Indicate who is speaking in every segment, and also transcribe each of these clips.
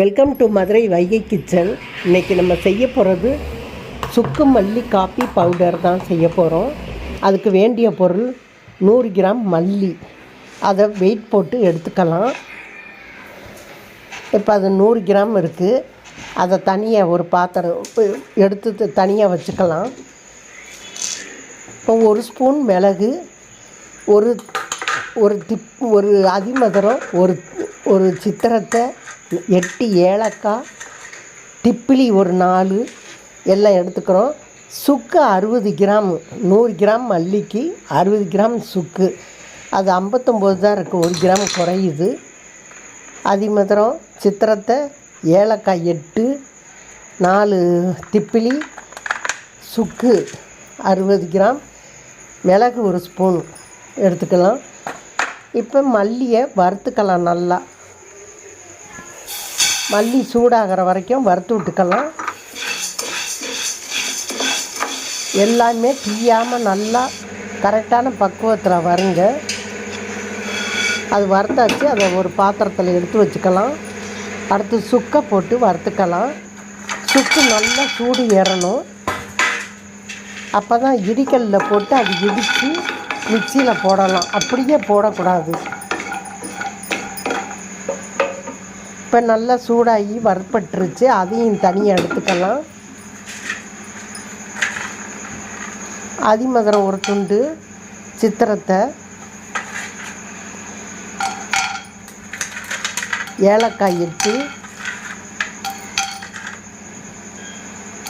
Speaker 1: Welcome to Madurai Vaigai kitchen இன்றைக்கி நம்ம செய்ய போகிறது சுக்கு மல்லி காப்பி பவுடர் தான் செய்ய போகிறோம் அதுக்கு வேண்டிய பொருள் நூறு கிராம் மல்லி. அதை வெயிட் போட்டு எடுத்துக்கலாம். இப்போ அது நூறு கிராம் இருக்குது அதை தனியாக ஒரு பாத்திரம் எடுத்து தனியாக வச்சுக்கலாம். இப்போ ஒரு ஸ்பூன் மிளகு ஒரு ஒரு திப் ஒரு அதிமதுரம் ஒரு ஒரு சித்திரத்தை எட்டு ஏலக்காய் திப்பிலி ஒரு நாலு எல்லாம் எடுத்துக்கிறோம். சுக்கு அறுபது கிராம் நூறு கிராம் மல்லிக்கு அறுபது கிராம் சுக்கு. அது ஐம்பத்தொம்போது தான் இருக்குது ஒரு கிராம் குறையுது. அதே மாத்திரம் சித்திரத்தை ஏலக்காய் எட்டு நாலு திப்பிலி சுக்கு அறுபது கிராம். மிளகு ஒரு ஸ்பூன் எடுத்துக்கலாம். இப்போ மல்லியை வறுத்துக்கலாம் நல்லா. மல்லி சூடாகிற வரைக்கும் வறுத்து விட்டுக்கலாம். எல்லாமே தீயாமல் நல்லா கரெக்டான பக்குவத்தில் வருங்க. அது வறுத்தாச்சு அதை ஒரு பாத்திரத்தில் எடுத்து வச்சுக்கலாம். அடுத்து சுக்கை போட்டு வறுத்துக்கலாம். சுக்கு நல்லா சூடு ஏறணும். அப்போ தான் இடிக்கல்ல போட்டு அது இடித்து மிக்சியில் போடலாம். அப்படியே போடக்கூடாது. இப்போ நல்லா சூடாகி வறுப்பட்டுருச்சு அதையும் தனியாக எடுத்துக்கலாம். அதிமதுரம் ஒரு துண்டு சித்திரத்தை. ஏலக்காய் எட்டு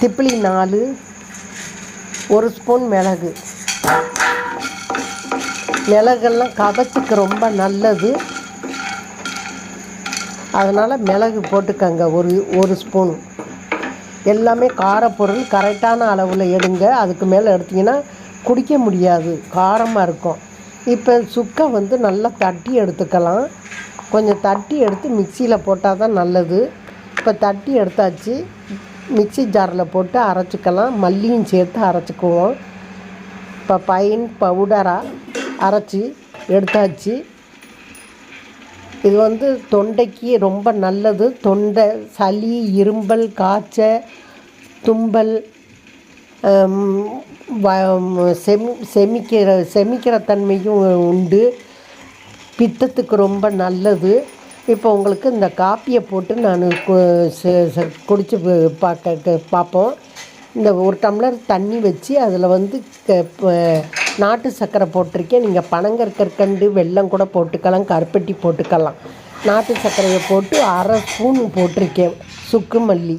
Speaker 1: திப்பிலி நாலு. ஒரு ஸ்பூன் மிளகு. மிளகெல்லாம் கபத்துக்கு ரொம்ப நல்லது. அதனால் மிளகு போட்டுக்கங்க. ஒரு ஒரு ஸ்பூன் எல்லாமே காரப்பொருள் கரெக்டான அளவில் எடுங்க. அதுக்கு மேலே எடுத்திங்கன்னா குடிக்க முடியாது. காரமாக இருக்கும். இப்போ சுக்கை வந்து நல்லா தட்டி எடுத்துக்கலாம். கொஞ்சம் தட்டி எடுத்து மிக்சியில் போட்டால் தான் நல்லது. இப்போ தட்டி எடுத்தாச்சு. மிக்சி ஜாரில் போட்டு அரைச்சிக்கலாம். மல்லியும் சேர்த்து அரைச்சிக்குவோம். இப்போ பைன் பவுடராக அரைச்சி எடுத்தாச்சு. இது வந்து தொண்டைக்கு ரொம்ப நல்லது. தொண்டை சளி இரும்பல் காய்ச்சல் தும்பல் செமி செமிக்கிற செமிக்கிற தன்மையும் உண்டு. பித்தத்துக்கு ரொம்ப நல்லது. இப்போ உங்களுக்கு இந்த காப்பியை போட்டு நான் குடித்து பார்க்க பார்ப்போம் இந்த ஒரு டம்ளர் தண்ணி வச்சு அதில் வந்து நாட்டு சர்க்கரை போட்டிருக்கேன். நீங்கள் பனங்கற்கற்கண்டு வெல்லம் கூட போட்டுக்கலாம் கருப்பட்டி போட்டுக்கலாம். நாட்டு சர்க்கரையை போட்டு அரை ஸ்பூன் போட்டிருக்கேன் சுக்கு மல்லி.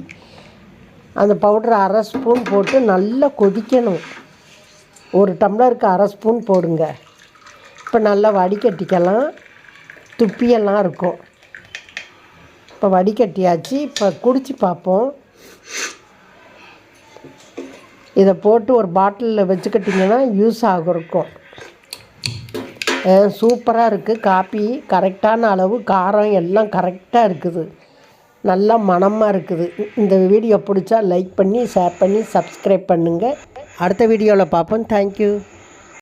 Speaker 1: அந்த பவுடர் அரை ஸ்பூன் போட்டு நல்லா கொதிக்கணும். ஒரு டம்ளருக்கு அரை ஸ்பூன் போடுங்க. இப்போ நல்லா வடிகட்டிக்கலாம். துப்பியெல்லாம் இருக்கும். இப்போ வடிகட்டியாச்சு. இப்போ குடித்து பார்ப்போம். இதை போட்டு ஒரு பாட்டிலில் வச்சுக்கிட்டிங்கன்னா யூஸ் ஆகிருக்கும். சூப்பராக இருக்குது காப்பி கரெக்டான அளவு காரம் எல்லாம் கரெக்டாக இருக்குது. நல்லா மனமாக இருக்குது. இந்த வீடியோ பிடிச்சா லைக் பண்ணி ஷேர் பண்ணி சப்ஸ்கிரைப் பண்ணுங்கள் அடுத்த வீடியோவில் பார்ப்போம். தேங்க்யூ